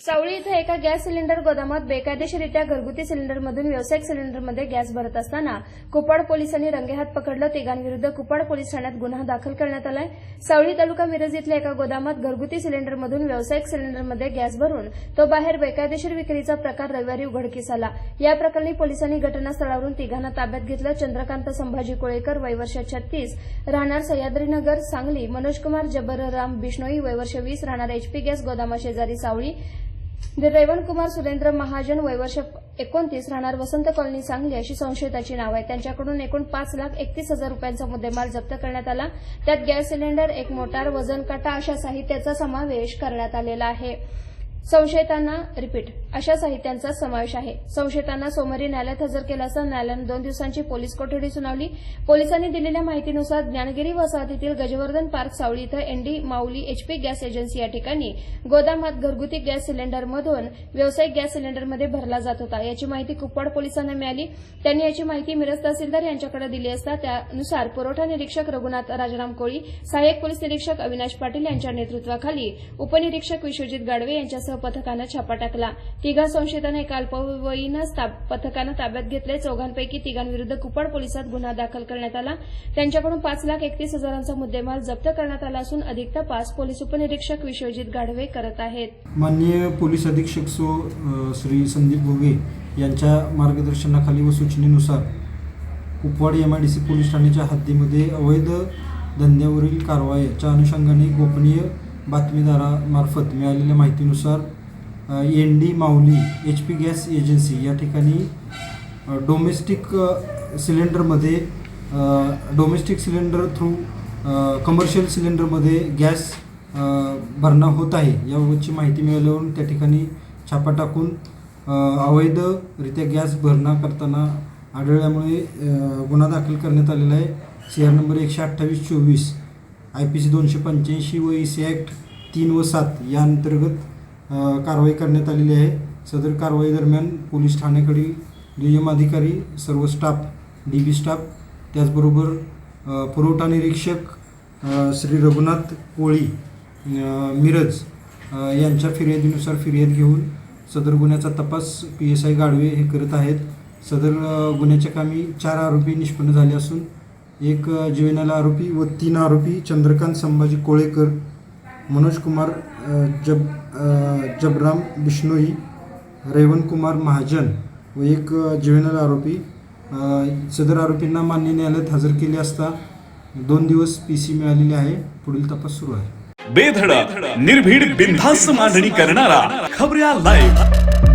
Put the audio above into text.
सावळी इथं एका gas cylinder गोदामात बेकायदेशीरित्या घरगुती सिलेंडरमधून व्यावसायिक सिलेंडरमध्ये गॅस भरत असताना कुपाड पोलिसांनी रंगेहात पकडलं. तिघांविरुद्ध कुपाड पोलीस ठाण्यात गुन्हा दाखल करण्यात आलाय. सावळी तालुका मिरज इथल्या एका गोदामात घरगुती सिलेंडरमधून व्यावसायिक सिलेंडरमध्ये गॅस भरून तो बाहेर बेकायदेशीर विक्रीचा प्रकार रविवारी उघडकीस आला. या प्रकरणी पोलिसांनी घटनास्थळावरून तिघांना ताब्यात घेतलं. चंद्रकांत संभाजी कोळेकर वयवर्ष छत्तीस राहणार सह्याद्रीनगर सांगली मनोजकुमार जबरराम बिष्णोई वयवर्ष वीस राहणार एचपी गॅस गोदामा शेजारी सावळी रेवणकुमार सुरेंद्र महाजन वयवर्ष एकोणतीस राहणार वसंत कॉलनी सांगली अशी संशयिताची नाव आहे. त्यांच्याकडून एकूण पाच लाख एकतीस हजार रुपयांचा मुद्देमाल जप्त करण्यात आला. त्यात गॅस सिलेंडर एक मोटार वजन काटा अशा साहित्याचा समावेश करण्यात आलेला आहे. संशयितांना रिपीट अशा साहित्यांचा समावेश आहे. संशयितांना सोमवारी न्यायालयात हजर केलं असता न्यायालयानं दोन दिवसांची पोलीस कोठडी सुनावली. पोलिसांनी दिलेल्या माहितीनुसार ज्ञानगिरी वसाहतीतील गजवर्धन पार्क सावळी इथं ND Mauli HP gas agency या ठिकाणी गोदामात घरगुती गॅस सिलेंडरमधून व्यावसायिक गॅस सिलेंडरमध्ये भरला जात होता. याची माहिती कुप्पाड पोलिसांना मिळाली. त्यांनी याची माहिती मिरज तहसीलदार यांच्याकडे दिली असता त्यानुसार पुरवठा निरीक्षक रघुनाथ राजाराम कोळी सहाय्यक पोलीस निरीक्षक अविनाश पाटील यांच्या नेतृत्वाखाली उपनिरीक्षक विश्वजित गाडवे यांच्यासह पथकानं छापा टाकला. तिघा संशयितांना एका अल्पवयीनं ता- पथकानं ताब्यात घेतले. चौघांपैकी तिघांविरुद्ध कुप्पाड पोलिसात गुन्हा दाखल करण्यात आला. त्यांच्याकडून पाच लाख एकतीस हजारांचा मुद्देमाल जप्त करण्यात आला असून अधिक तपास पोलीस उपनिरीक्षक विश्वजित गाढवे करत आहेत. माननीय पोलीस अधीक्षक सो श्री संदीप भोगे यांच्या मार्गदर्शनाखाली व सूचनेनुसार Kupwad M I D C police ठाण्याच्या हद्दीमध्ये अवैध धंद्यावरील कारवाईच्या अनुषंगाने गोपनीय बातमीदारामार्फत मिळालेल्या माहितीनुसार N D Mauli H P gas agency या ठिकाणी डोमेस्टिक सिलेंडरमध्ये डोमेस्टिक सिलेंडर थ्रू कमर्शियल सिलेंडरमध्ये गॅस भरणा होत आहे. याबाबतची माहिती मिळाल्यावरून त्या ठिकाणी छापा टाकून अवैधरित्या गॅस भरणा करताना आढळल्यामुळे गुन्हा दाखल करण्यात आलेला आहे. सी आर नंबर एकशे अठ्ठावीस चोवीस. आय पी सी दोनशे पंच्याऐंशी व ई सी ॲक्ट तीन व सात या अंतर्गत कारवाई करण्यात आलेली आहे. सदर कारवाई दरम्यान पोलीस ठाण्याकडील दुय्यम अधिकारी सर्व स्टाफ डी बी स्टाफ त्याचबरोबर पुरवठा निरीक्षक श्री रघुनाथ कोळी मिरज यांच्या फिर्यादीनुसार फिर्याद घेऊन सदर गुन्ह्याचा तपास पी एस आय गाडवे हे करत आहेत. सदर गुन्ह्याच्या कामी चार आरोपी निष्पन्न झाले असून एक अ, आरोपी व तीन आरोपी चंद्रकांत संभाजी कोळेकर मनोज कुमार जब जबराम बिष्णोई रेवणकुमार महाजन व एक अ, आरोपी. सदर आरोपींना मान्य न्यायालयात हजर केले असता दोन दिवस पी सी मिळालेली आहे. पुढील तपास सुरू आहे. बेधडक निर्भीड बिनधास्त मांडणी करणारा खबऱ्या लाईव्ह